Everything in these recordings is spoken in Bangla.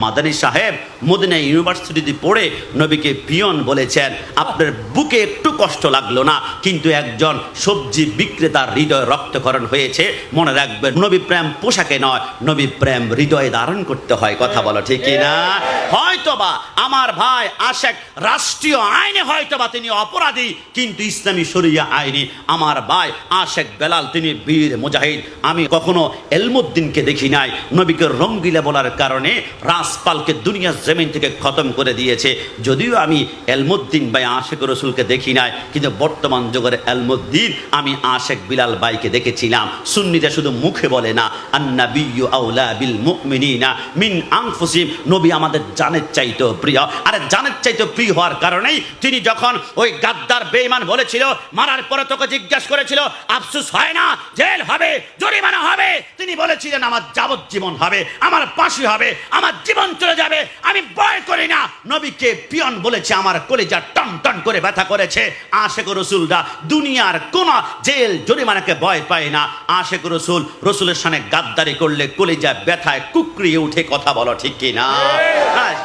মাদানী সাহেব মদিনা ইউনিভার্সিটিতে পড়ে নবীকে পিয়ন বলেছেন। আপনার বুকে একটু কষ্ট লাগল না? কিন্তু একজন সবজি বিক্রেতার হৃদয় রক্তকরণ হয়েছে। মনে রাখবেন, নবী প্রেম পোশাকে নয়, নবী প্রেম হৃদয়ে ধারণ করতে হয়। কথা বলো ঠিক না হয়তোবা আমার ভাই আশেক রাষ্ট্রীয় আইনে হয়তোবা তিনি অপরাধী, কিন্তু ইসলামী শরিয়া আইনে আমার ভাই আশেক বেলাল, তিনি বীর মুজাহিদ। আমি কখনো এলমুদ্দিনকে দেখি নাই। নবীকে রঙ্গিলা বলার কারণে রাসপালকে দুনিয়ার জমিন থেকে খতম করে দিয়েছে। যদিও আমি এলমুদ্দিন ভাই আশেক রসুলকে দেখি নাই, কিন্তু বর্তমান যুগের এলমুদ্দিন আমি আশেক বিলাল ভাইকে দেখেছিলাম। সুন্নিটা শুধু মুখে বলে না আন্না বিয়ু আউলা বিল মুমিনিনা মিন আনফুসিম। নবী আমাদের জানের চাইতো প্রিয়। আরে জানের চাইতো প্রিয় হওয়ার কারণেই তিনি যখন ওই গাদ্দার বেইমান বলেছিল, মারার পরে তোকে জিজ্ঞাসা করেছিল, আফসোস হয় না, জেল হবে, জরিমানা হবে? তিনি বলেছিলেন, আমার যাবজ্জীবন হবে, আমার ফাঁসি হবে, আমার জীবন চলে যাবে। আমি ভয় করি না। নবীকে পিয়ন বলেছে, আমার কলেজা টন টন করে ব্যথা করেছে। আশেক রসুলরা দুনিয়ার কোন জেল জরিমানাকে ভয় পায় না। আশেক রসুল, রসুলের সামনে গাদ্দারি করলে কলেজা ব্যথায় কুকরিয়ে উঠে কথা বলো ঠিক কি না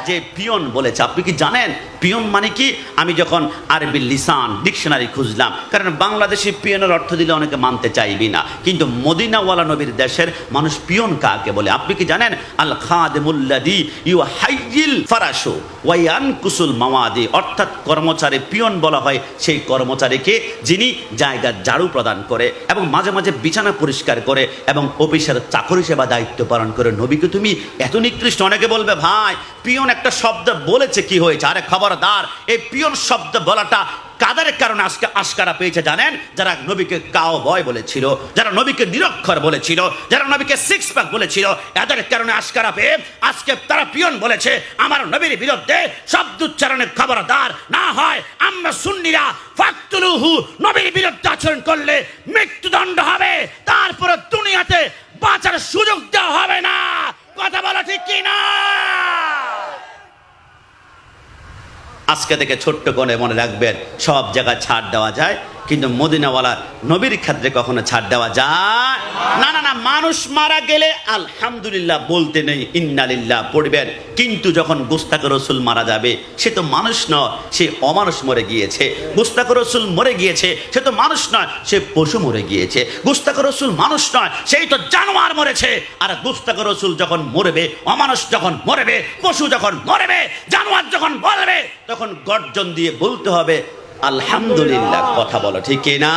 যে পিয়ন বলেছে, আপনি কি জানেন? পিয়ন মানে কি? আমি যখন আরবি লিসান, ডিকশনারি খুঁজলাম, কারণ বাংলাদেশি পিয়নের অর্থ দিলে অনেকে মানতে চাইবি না। কিন্তু মদিনাওয়ালা নবীর দেশের মানুষ পিয়ন কাকে বলে? আপনি কি জানেন? আল খাদেমুল্লাদি ইউ হাইজিল ফারাসু ওয়াইয়ান কুসুল মাওয়াদি। অর্থাৎ কর্মচারী পিয়ন বলা হয় সেই কর্মচারীকে যিনি জায়গার ঝাড়ু প্রদান করে এবং মাঝে মাঝে বিছানা পরিষ্কার করে এবং অফিসের চাকরি সেবা দায়িত্ব পালন করে। নবীকে তুমি এত নিকৃষ্ট, অনেকে বলবে, ভাই, পিয়ন একটা শব্দ বলেছে কি হয়েছে? আরে খবরদার, এই পিয়ন শব্দ বলাটা কাদের কারণে আজকে আস্কারা পেয়েছে জানেন? যারা নবীকে কাও বয় বলেছিল, যারা নবীকে নিরক্ষর বলেছিল, যারা নবীকে সিক্স প্যাক বলেছিল, এদের কারণে আস্কারা পেয়ে আজকে তারা পিয়ন বলেছে, আমার নবীর বিরুদ্ধে শব্দ উচ্চারণের খবরদার। না হয় আমরা সুন্নিরা ফাকতুলুহু নবীর বিরুদ্ধে আচরণ করলে মৃত্যুদণ্ড হবে, তারপরে দুনিয়াতে বাঁচার সুযোগ দেওয়া হবে না। কথা বলা ঠিক কি না? আজকে থেকে ছোট্ট করে মনে রাখবেন সব জায়গায় ছাড় দেওয়া যায়। কিন্তু মদিনাওয়ালা নবীর ক্ষেত্রে কখনো ছাড় দেওয়া যায় না। না না মানুষ মারা গেলে আলহামদুলিল্লাহ বলতে নেই, ইন্নালিল্লাহ পড়বেন। কিন্তু যখন গুস্তাক রসুল মারা যাবে, সে তো মানুষ নয়, সে অমানুষ মরে গিয়েছে। গুস্তাক রসুল মরে গিয়েছে, সে তো মানুষ নয়, সে পশু মরে গিয়েছে। গুস্তাক রসুল মানুষ নয়, সেই তো জানোয়ার মরেছে। আর গুস্তাক রসুল যখন মরবে, অমানুষ যখন মরবে, পশু যখন মরবে, জানোয়ার যখন মরবে তখন গর্জন দিয়ে বলতে হবে আলহামদুলিল্লাহ, কথা বলো, ঠিক না?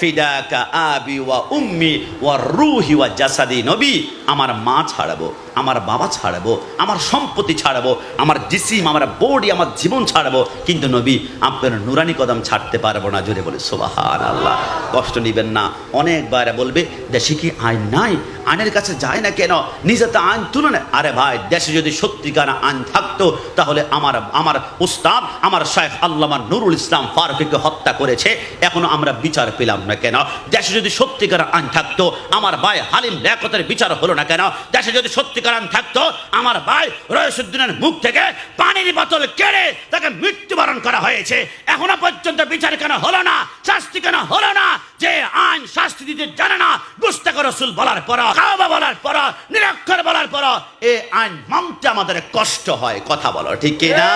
ফিদাকা আবি ওয়া উম্মি ওয়া রুহি ওয়া জাসাদি, নবী, আমার মা ছাড়াবো। আমার বাবা ছাড়াবো, আমার সম্পত্তি ছাড়াবো, আমার জিসিম, আমার বডি, আমার জীবন ছাড়াবো। কিন্তু নবী, আপনার নুরানি কদম ছাড়তে পারব না, জোরে বলে সোবাহান আল্লাহ কষ্ট নিবেন না। অনেকবার বলবে, দেশে কি আইন নাই? আইনের কাছে যায় না কেন? নিজে তো আইন তুলে নেয় আরে ভাই, দেশে যদি সত্যিকার আইন থাকতো, তাহলে আমার আমার উস্তাদ, আমার শেখ আল্লামা নুরুল ইসলাম ফারুকিকে হত্যা করেছে। এখনও আমরা বিচার পেলাম না কেন? দেশে যদি সত্যিকার আইন থাকতো, আমার ভাই হালিম লেখতের বিচার হলো না কেন? দেশে যদি সত্যিকার আইন থাকতো, আমার ভাই রয়েসুদ্দিনের মুখ থেকে পানির বোতল কেড়ে তাকে মৃত্যুবরণ করা হয়েছে। এখনও পর্যন্ত বিচার কেন হলো না, শাস্তি কেন হলো না, যে আইন শাস্তি দিতে জানে না গুস্তাক রসুল বলার পর কাবা বলার পর, নিরক্ষর বলার পর, এ আইন মানতে আমাদের কষ্ট হয়, কথা বলো, ঠিক না